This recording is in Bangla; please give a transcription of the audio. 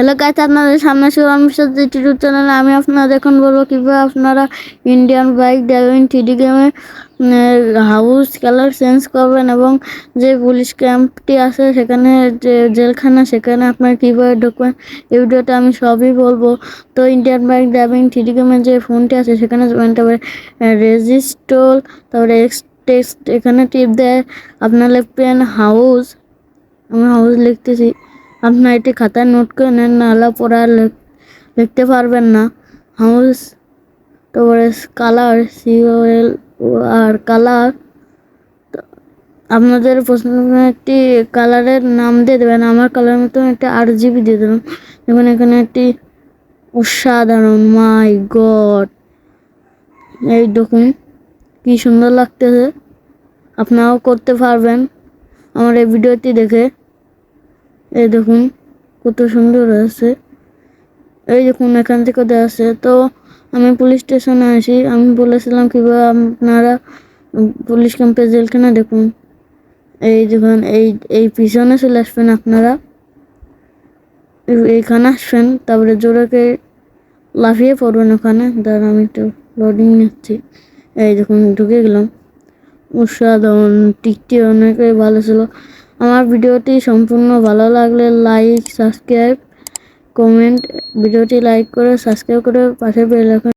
হ্যালো গাইস আপনাদের সামনে শিবম ইউটিউব চ্যানেলে আমি আপনাদের এখন বলব কীভাবে আপনারা Indian bike driving three D গেমে হাউস কালার চেঞ্জ করবেন এবং যে পুলিশ ক্যাম্পটি আছে সেখানে, যে জেলখানা, সেখানে আপনার কীভাবে ঢুকবেন, এই ভিডিওটা আমি সবই বলব। তো ইন্ডিয়ান বাইক ড্রাইভিং থ্রিডি গেমের যে ফোনটি আছে সেখানে যাবেন, তারপরে রেজিস্টল তারপরে এক্স টেক্সট এখানে টিপ দেয়, আপনার লিখবেন হাউস আমি হাউস লিখতেছি। আপনার এটি খাতায় নোট করে নেন, নাহলে আর লিখতে পারবেন না। হাউস তারপরে কালার সিওএল আর কালার। আপনাদের প্রথমে একটি কালারের নাম দিয়ে দেবেন, আমার কালার মতন একটা আট জিবি দিয়ে দেবেন। যেমন এখানে একটি অসাধারণ, মাই গড। এই দেখুন, কি সুন্দর লাগতেছে। আপনারাও করতে পারবেন আমার এই ভিডিওটি দেখে। এই দেখুন, কত সুন্দর আছে এই দেখুন, এখান থেকে দেওয়া আছে। তো আমি পুলিশ স্টেশনে আসি। আমি বলেছিলাম কীভাবে আপনারা পুলিশ ক্যাম্পে জেলখানা দেখুন। এই দেখুন, এই এই পিছনে চলে আসবেন আপনারা। এইখানে আসবেন, তারপরে জোরেকে লাফিয়ে পড়বেন ওখানে। দাঁড়া আমি একটু লোডিং নিচ্ছি। এই দেখুন, ঢুকে গেলাম। অসাধারণ টিকটি অনেকই ভালো ছিল। আমার ভিডিওটি সম্পূর্ণ ভালো লাগলে লাইক সাবস্ক্রাইব কমেন্ট ভিডিওটি লাইক করে সাবস্ক্রাইব করে পাশে বেল